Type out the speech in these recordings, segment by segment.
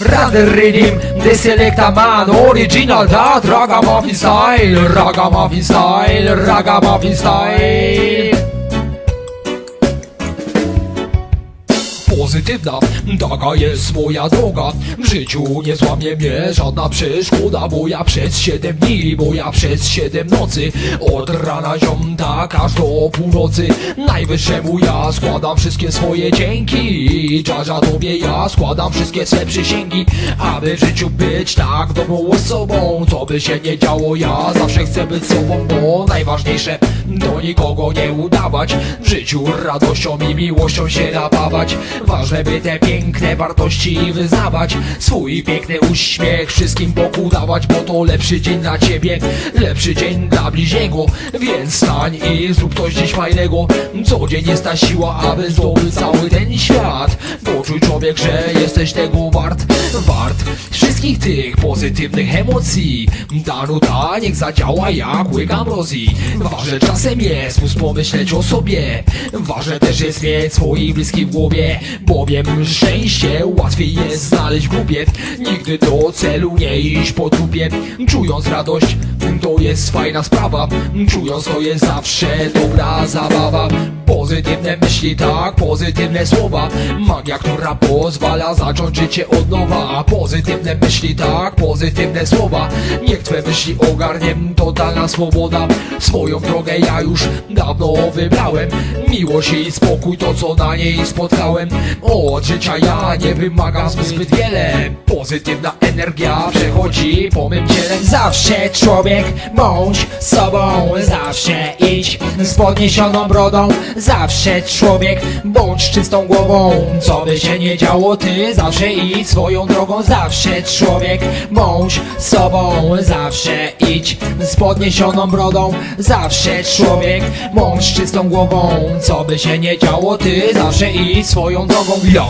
Rather rhythm, the select a man Original that ragamuffin style Ragamuffin style, ragamuffin style Pozytywna, taka jest moja droga. W życiu nie złamie mnie żadna przeszkoda Bo ja przez siedem dni, bo ja przez siedem nocy Od rana ziom tak aż do północy. Najwyższemu ja składam wszystkie swoje dzięki. Dżadża tobie ja składam wszystkie swe przysięgi. Aby w życiu być tak dobrą osobą Co by się nie działo ja zawsze chcę być sobą Bo najważniejsze do nikogo nie udawać. W życiu radością i miłością się napawać Ważne by te piękne wartości wyznawać. Swój piękny uśmiech wszystkim Bogu dawać Bo to lepszy dzień dla ciebie Lepszy dzień dla bliźniego. Więc stań i zrób coś dziś fajnego. Co dzień jest ta siła, aby zdobyć cały ten świat. Poczuj człowiek, że jesteś tego wart. Wart wszystkich tych pozytywnych emocji. Ta niech zadziała jak łyk ambrozji. Ważne czasem jest móc pomyśleć o sobie. Ważne też jest mieć swoich bliskich w głowie Bowiem szczęście łatwiej jest znaleźć w grupie Nigdy do celu nie iść po trupie Czując radość to jest fajna sprawa. Czując to jest zawsze dobra zabawa. Pozytywne myśli, tak, pozytywne słowa. Magia, która pozwala zacząć życie od nowa. Pozytywne myśli, tak, pozytywne słowa. Niech twe myśli ogarniem, totalna swoboda. Swoją drogę ja już dawno wybrałem. Miłość i spokój, to co na niej spotkałem Od życia ja nie wymagam zbyt wiele. Pozytywna energia przechodzi po mym ciele. Zawsze człowiek bądź sobą Zawsze idź z podniesioną brodą. Zawsze człowiek bądź czystą głową. Co by się nie działo ty Zawsze idź swoją drogą. Zawsze człowiek bądź sobą Zawsze idź z podniesioną brodą. Zawsze człowiek bądź czystą głową. Co by się nie działo ty Zawsze idź swoją drogą Ja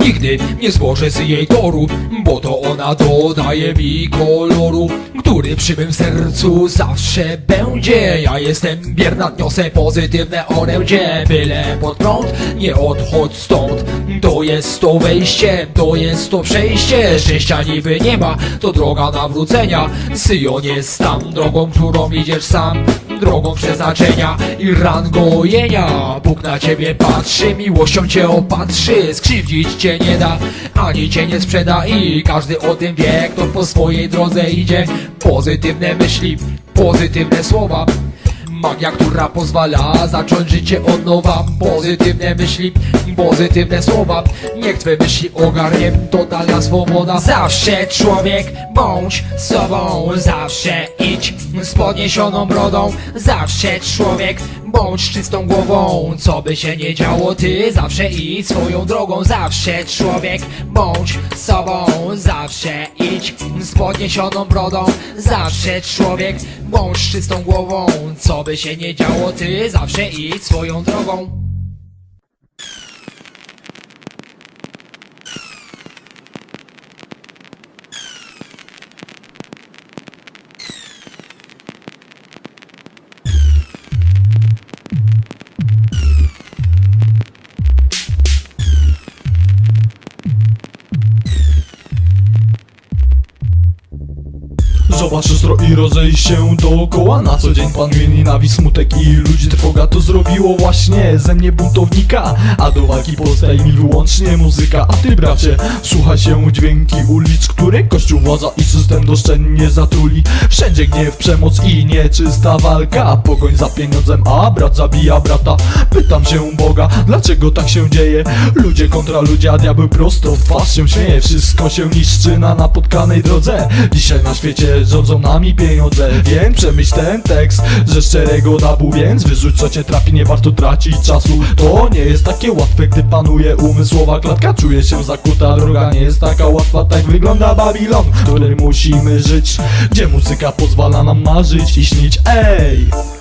nigdy nie zbożę z jej toru Bo to ona dodaje mi koloru Który przy mym sercu zawsze będzie. Ja jestem bierna, niosę pozytywne orędzie Byle pod prąd, nie odchodź stąd. To jest to wejście, to jest to przejście. Szczęścia niby nie ma, to droga nawrócenia. Syjon jest tam drogą, którą idziesz sam Drogą przeznaczenia i ran gojenia. Bóg na ciebie patrzy, miłością cię opatrzy. Skrzywdzić cię nie da, ani cię nie sprzeda. I każdy o tym wie, kto po swojej drodze idzie. Pozytywne myśli, pozytywne słowa Magia, która pozwala zacząć życie od nowa. Pozytywne myśli, pozytywne słowa. Niech twe myśli ogarnie totalna swoboda. Zawsze człowiek bądź sobą. Zawsze idź z podniesioną brodą. Zawsze człowiek bądź czystą głową. Co by się nie działo ty Zawsze idź swoją drogą. Zawsze człowiek bądź sobą. Zawsze idź z podniesioną brodą. Zawsze człowiek bądź czystą głową. Co by się nie działo ty Zawsze idź swoją drogą Zobacz lustro i rozejść się dookoła. Na co dzień panuje nienawiść, smutek i ludzi trwoga To zrobiło właśnie ze mnie buntownika. A do walki pozostaje mi wyłącznie muzyka. A ty bracie, słuchaj się dźwięki ulic Które kościół, władza i system doszczędnie zatruli Wszędzie gniew, przemoc i nieczysta walka. Pogoń za pieniądzem, a brat zabija brata. Pytam się Boga, dlaczego tak się dzieje? Ludzie kontra ludzie, a diabeł prosto w twarz się śmieje. Wszystko się niszczy na napotkanej drodze. Dzisiaj na świecie rządzą nami pieniądze Więc przemyśl ten tekst, że szczerego dabu Więc wyrzuć co cię trafi, nie warto tracić czasu. To nie jest takie łatwe, gdy panuje umysłowa klatka. Czuję się zakuta, droga nie jest taka łatwa. Tak wygląda Babilon, w którym musimy żyć Gdzie muzyka pozwala nam marzyć i śnić. Ej!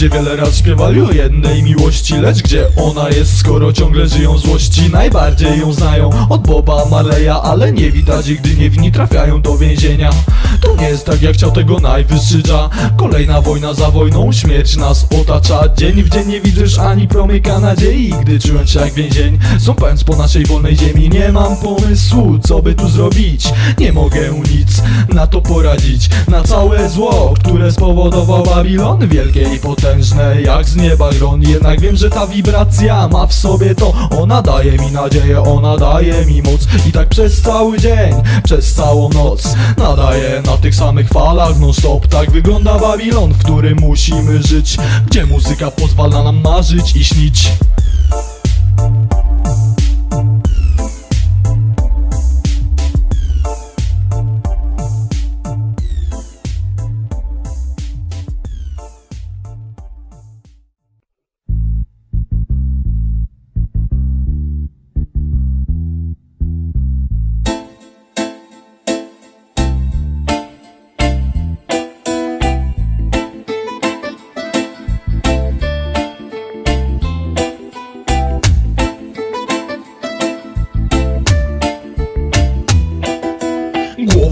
Ludzie wiele raz śpiewali o jednej miłości Lecz gdzie ona jest, skoro ciągle żyją złości. Najbardziej ją znają od Boba Marleya Ale nie widać ich, gdy niewinni trafiają do więzienia. To nie jest tak jak chciał tego najwyższy Dża. Kolejna wojna za wojną, śmierć nas otacza. Dzień w dzień nie widzisz ani promyka nadziei Gdy czułem się jak więzień, stąpając po naszej wolnej ziemi Nie mam pomysłu, co by tu zrobić. Nie mogę nic na to poradzić. Na całe zło, które spowodował Babilon Wielkie i potężne, jak z nieba gron. Jednak wiem, że ta wibracja ma w sobie to. Ona daje mi nadzieję, ona daje mi moc. I tak przez cały dzień, przez całą noc Nadaje na tych samych falach non stop Tak wygląda Babilon, w którym musimy żyć. Gdzie muzyka pozwala nam marzyć i śnić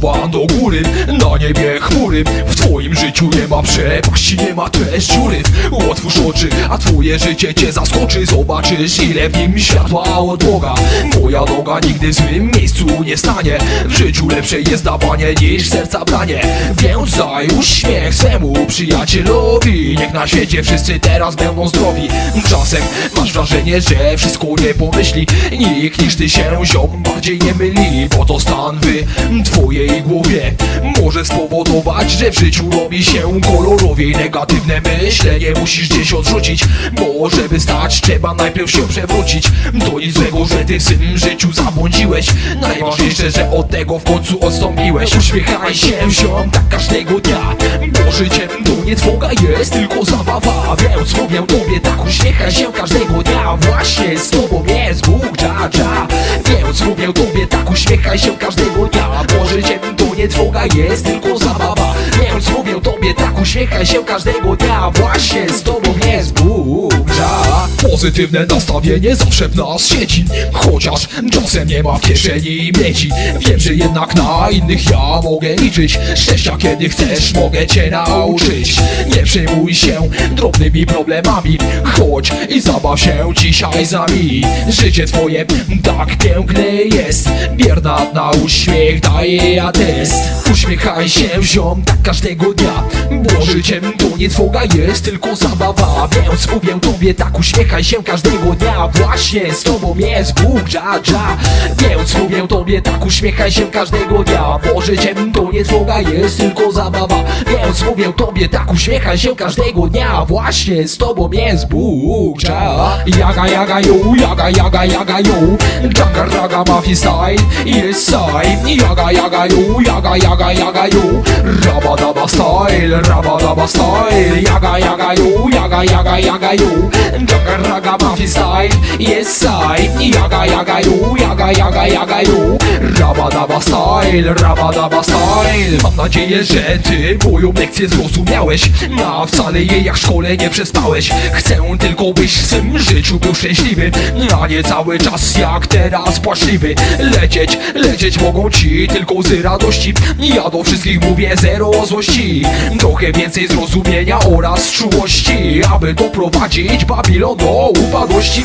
Głowa do góry, na niebie chmury. W twoim życiu nie ma przepaści, nie ma też dziury Otwórz oczy, a twoje życie cię zaskoczy. Zobaczysz ile w nim światła od Boga. Moja noga nigdy w złym miejscu nie stanie. W życiu lepsze jest dawanie niż serca branie. Więc daj uśmiech swemu przyjacielowi. Niech na świecie wszyscy teraz będą zdrowi. Czasem masz wrażenie, że wszystko nie pomyśli. Nikt niż ty się ziom bardziej nie myli Bo to stan w twojej głowie. Może spowodować, że w życiu robi się kolorowiej Negatywne myślenie musisz gdzieś odrzucić. Bo żeby stać trzeba najpierw się przewrócić. To nic złego, że ty w swym życiu zabłądziłeś. Najważniejsze, że od tego w końcu odstąpiłeś. Uśmiechaj się ziom tak każdego dnia. Bo życiem to nie twoja jest tylko zabawa. Więc mówię tobie tak uśmiechaj się każdego dnia. Właśnie z tobą jest Bóg dża dża Więc mówię tobie tak uśmiechaj się każdego dnia. Bo życiem to nie twoja jest tylko zabawa Więc mówię tobie tak uśmiechaj się każdego dnia Właśnie z tobą jest Bóg Pozytywne nastawienie zawsze w nas siedzi Chociaż czasem nie ma w kieszeni mieci Wiem, że jednak na innych ja mogę liczyć Szczęścia kiedy chcesz mogę cię nauczyć. Nie przejmuj się drobnymi problemami Chodź i zabaw się dzisiaj z nami. Życie twoje tak piękne jest Bierna na uśmiech daje atest Uśmiechaj się ziom tak każdego dnia. Bo życiem to nie twoja jest tylko zabawa. Więc mówię tobie tak uśmiechaj się każdego dnia. Właśnie z tobą jest Bóg dża dża. Więc mówię tobie tak uśmiechaj się każdego dnia. Bo życiem to nie twoja jest tylko zabawa. Więc mówię tobie tak uśmiechaj się każdego dnia. Właśnie z tobą jest Bóg dża. Jaga jaga yo, jaga jaga jaga yo. Jaga raga mafia style, yes side Jaga jaga yo, jaga jaga jaga yo. Raba daba style, raba daba style. Jaga jaga yo, jaga jaga jaga yo Jaga raga mafia style, yes side. Jaga jaga yo, jaga jaga jaga yo Raba daba style, raba daba style. Mam nadzieję, że ty moją lekcję zrozumiałeś. A wcale jej jak w szkole nie przespałeś. Chcę tylko byś w swym życiu był szczęśliwy. A nie cały czas jak teraz płaczliwy. Lecieć, lecieć mogą ci tylko z radości. Ja do wszystkich mówię zero złości. Trochę więcej zrozumienia oraz czułości Aby doprowadzić Babilon do upadłości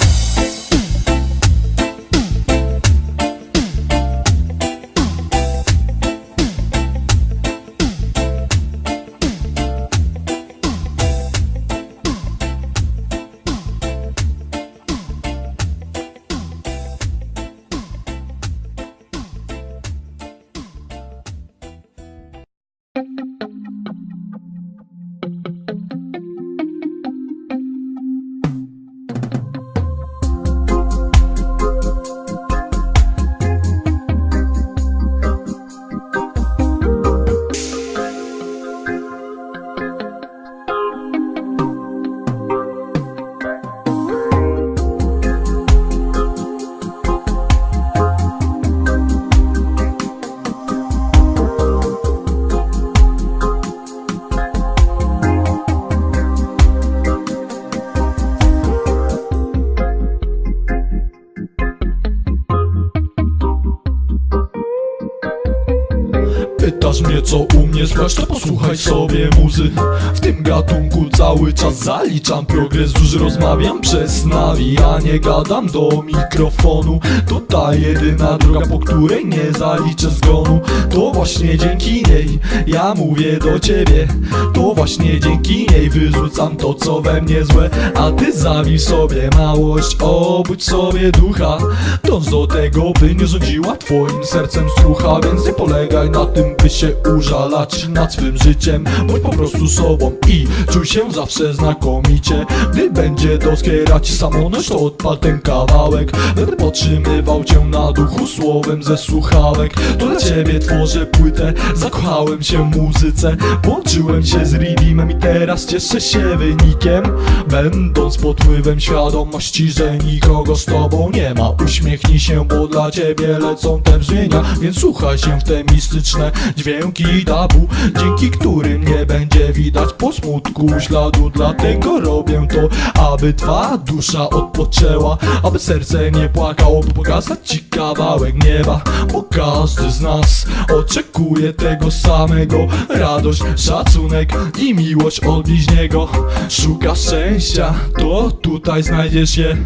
to posłuchaj sobie muzy. W tym gatunku cały czas zaliczam progres. Duży rozmawiam przez nawijanie Gadam do mikrofonu. To ta jedyna droga, po której nie zaliczę zgonu. To właśnie dzięki niej ja mówię do ciebie. To właśnie dzięki niej wyrzucam to co we mnie złe. A ty zawij sobie małość, obudź sobie ducha. Dąż do tego, by nie rządziła twoim sercem strucha. Więc nie polegaj na tym, by się użalać nad swym życiem Bądź po prostu sobą i czuj się zawsze znakomicie. Gdy będzie doskwierać samoność, to odpal ten kawałek. Będę podtrzymywał cię na duchu słowem ze słuchawek. To dla ciebie tworzę płytę, zakochałem się w muzyce. Połączyłem się z Redeemem i teraz cieszę się wynikiem. Będąc pod wpływem świadomości, że nikogo z tobą nie ma. Uśmiechnij się, bo dla ciebie lecą te brzmienia. Więc słuchaj się w te mistyczne dźwięki tabu Dzięki którym nie będzie widać po smutku. Śladu Dlatego robię to, aby twa dusza odpoczęła Aby serce nie płakało, by pokazać ci kawałek nieba Bo każdy z nas oczekuje tego samego. Radość, szacunek i miłość od bliźniego. Szukasz szczęścia, to tutaj znajdziesz je.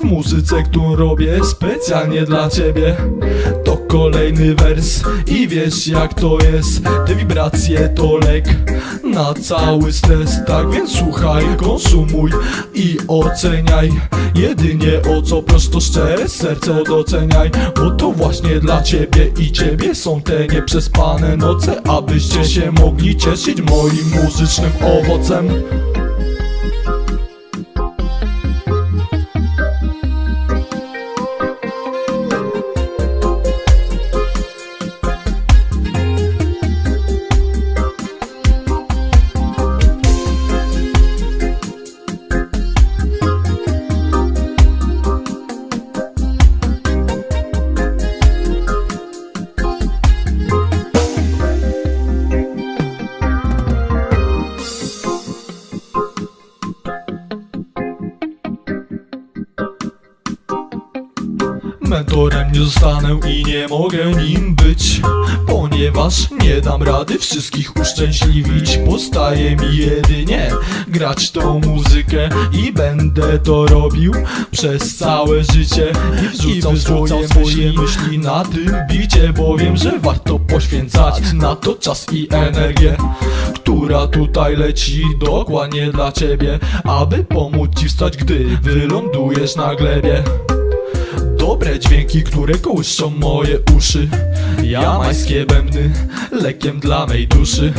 W muzyce, którą robię specjalnie dla ciebie. To kolejny wers i wiesz jak to jest. Te wibracje to na cały stres Tak więc słuchaj, konsumuj i oceniaj. Jedynie o co prosto szczere serce doceniaj Bo to właśnie dla ciebie i ciebie są te nieprzespane noce Abyście się mogli cieszyć moim muzycznym owocem wszystkich uszczęśliwić. Postaje mi jedynie grać tą muzykę I będę to robił przez całe życie. I wrzucał, swoje, swoje myśli na tym bicie Bo wiem, że warto poświęcać na to czas i energię Która tutaj leci dokładnie dla ciebie Aby pomóc ci wstać, gdy wylądujesz na glebie Dobre dźwięki, które kołyszczą moje uszy. Jamańskie bębny, lekiem dla mej duszy.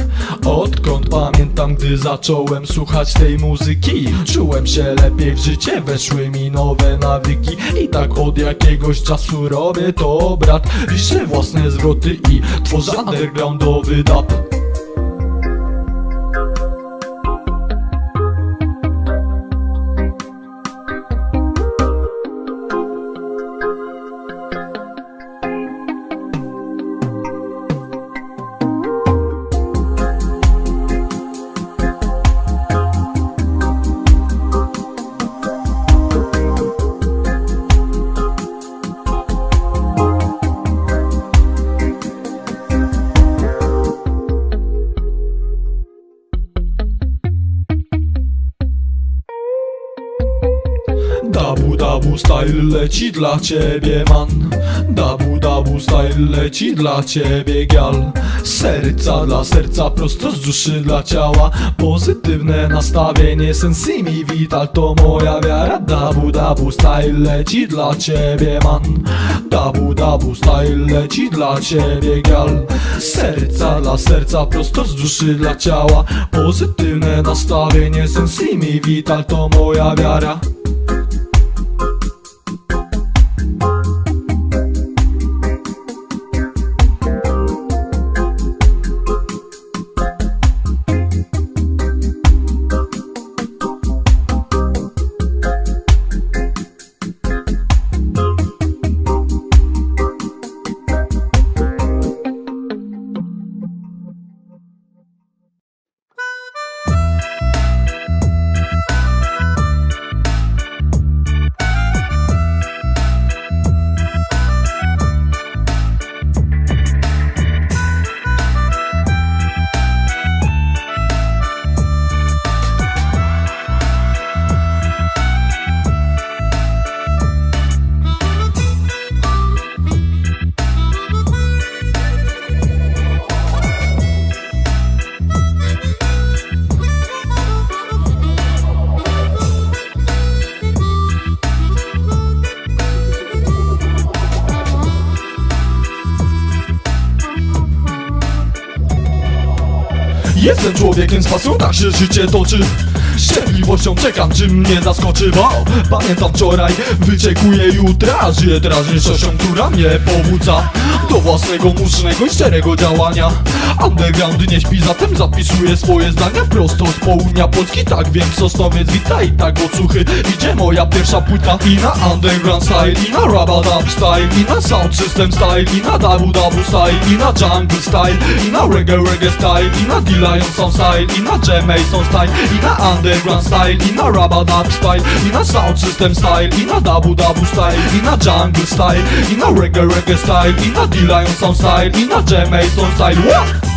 Odkąd pamiętam, gdy zacząłem słuchać tej muzyki Czułem się lepiej w życie, weszły mi nowe nawyki I tak od jakiegoś czasu robię to, brat. Piszę własne zwroty i tworzę undergroundowy dub Dabu dabu style leci dla ciebie man. Dabu dabu style leci dla ciebie gal. Serca dla serca, prosto z duszy dla ciała. Pozytywne nastawienie, sensimi vital to moja wiara. Dabu dabu style leci dla ciebie man. Dabu dabu style leci dla ciebie gal. Serca dla serca, prosto z duszy dla ciała. Pozytywne nastawienie, sensimi vital to moja wiara człowiekiem z pasją, tak się życie toczy. Z cierpliwością czekam, czy mnie zaskoczy Bo pamiętam wczoraj, wyczekuję jutra Żyję teraźniejszością, która mnie pobudza Do własnego, musznego i szczerego działania Underground nie śpi, zatem zapisuję swoje zdania Prosto z południa Polski, tak wiem Sosnowiec witaj, tak odsłuchy Idzie moja pierwsza płyta I na underground style, i na rabadab style I na sound system style, i na dabu dabu style I na jungle style, i na reggae reggae style I na D-Lion sound style, i na Jamaican style I na underground style, i na rabadab style I na sound system style, i na dabu dabu style I na jungle style, i na reggae reggae style I na D-Lion sound style, i na Jamaican style What?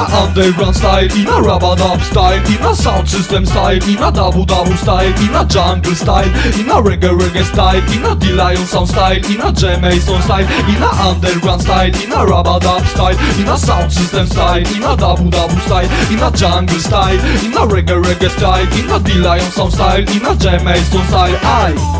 Na underground style, i na rabadab style I na sound system style, i na dabu dabu style I na jungle style, i na reggae reggae style I na D-Lion sound style, i na Jamaican style I na underground style, i na rabadab style I na sound system style, i na dabu dabu style I na jungle style, i na reggae reggae style I na D-Lion sound style, i na Jamaican style Aj!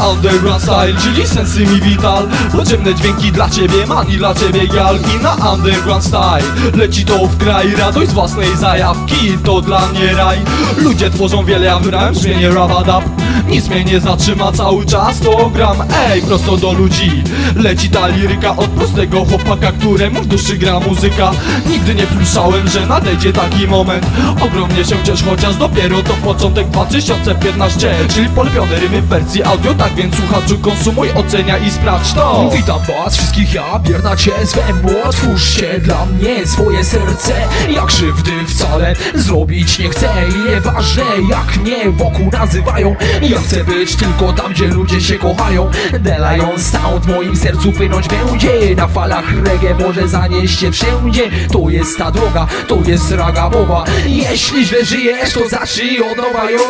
Underground style, czyli sensy mi vital Podziemne dźwięki dla ciebie, man i dla ciebie gal. I na underground style, leci to w kraj. Radość z własnej zajawki, to dla mnie raj. Ludzie tworzą wiele, ja wybrałem brzmienie rabadab Nic mnie nie zatrzyma cały czas, to gram. Ej, prosto do ludzi. Leci ta liryka od prostego chłopaka Któremu w duszy gra muzyka. Nigdy nie pluszałem, że nadejdzie taki moment. Ogromnie się ciesz, chociaż dopiero to początek 2015 Czyli polubione rymy w wersji audio Tak więc słuchaczu konsumuj, oceniaj i sprawdź to. Witam was wszystkich, ja Bierna cię zwem Otwórz się dla mnie swoje serce. Ja krzywdy wcale zrobić nie chcę I nieważne jak mnie wokół nazywają Ja chcę być tylko tam, gdzie ludzie się kochają. Lion Sound w moim sercu płynąć będzie. Na falach reggae może zanieść się wszędzie. To jest ta droga, to jest raga mowa. Jeśli źle żyjesz, to zacznij od nowa, yo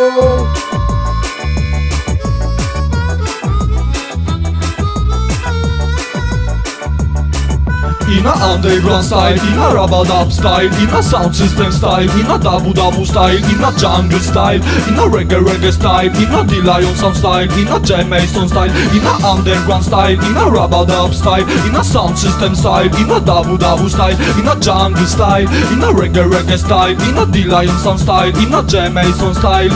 I na underground style, i na rabadab style I na sound system style, i na dabu dabu style I na jungle style, i na reggae reggae style I na D-Lion sound style, i na Jamaican style I na underground style, i na rabadab style I na sound system style, i na dabu dabu style I na jungle style, i na reggae reggae style I na D-Lion sound style, i na Jamaican style